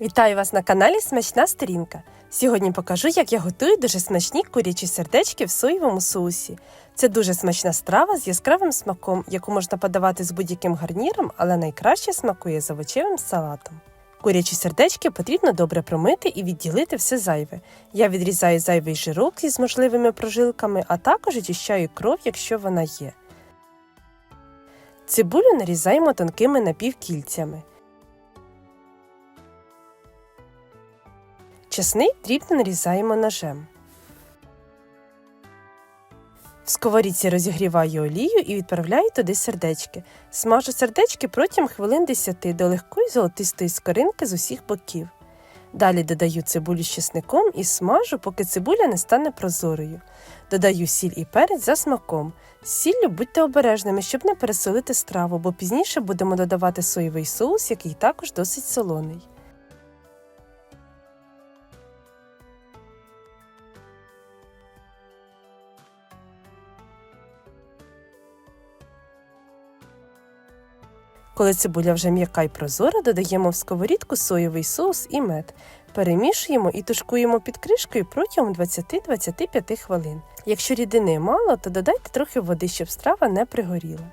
Вітаю вас на каналі Смачна сторінка. Сьогодні покажу, як я готую дуже смачні курячі сердечки в соєвому соусі. Це дуже смачна страва з яскравим смаком, яку можна подавати з будь-яким гарніром, але найкраще смакує з овочевим салатом. Курячі сердечки потрібно добре промити і відділити все зайве. Я відрізаю зайвий жирок із можливими прожилками, а також очищаю кров, якщо вона є. Цибулю нарізаємо тонкими напівкільцями. Чесник дрібно нарізаємо ножем. В сковорідці розігріваю олію і відправляю туди сердечки. Смажу сердечки протягом хвилин 10 до легкої золотистої скоринки з усіх боків. Далі додаю цибулю з чесником і смажу, поки цибуля не стане прозорою. Додаю сіль і перець за смаком. З сіллю будьте обережними, щоб не пересолити страву, бо пізніше будемо додавати соєвий соус, який також досить солоний. Коли цибуля вже м'яка й прозора, додаємо в сковорідку соєвий соус і мед. Перемішуємо і тушкуємо під кришкою протягом 20-25 хвилин. Якщо рідини мало, то додайте трохи води, щоб страва не пригоріла.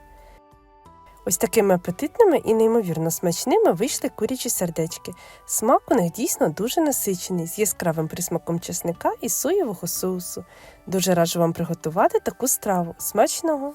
Ось такими апетитними і неймовірно смачними вийшли курячі сердечки. Смак у них дійсно дуже насичений, з яскравим присмаком чесника і соєвого соусу. Дуже раджу вам приготувати таку страву. Смачного!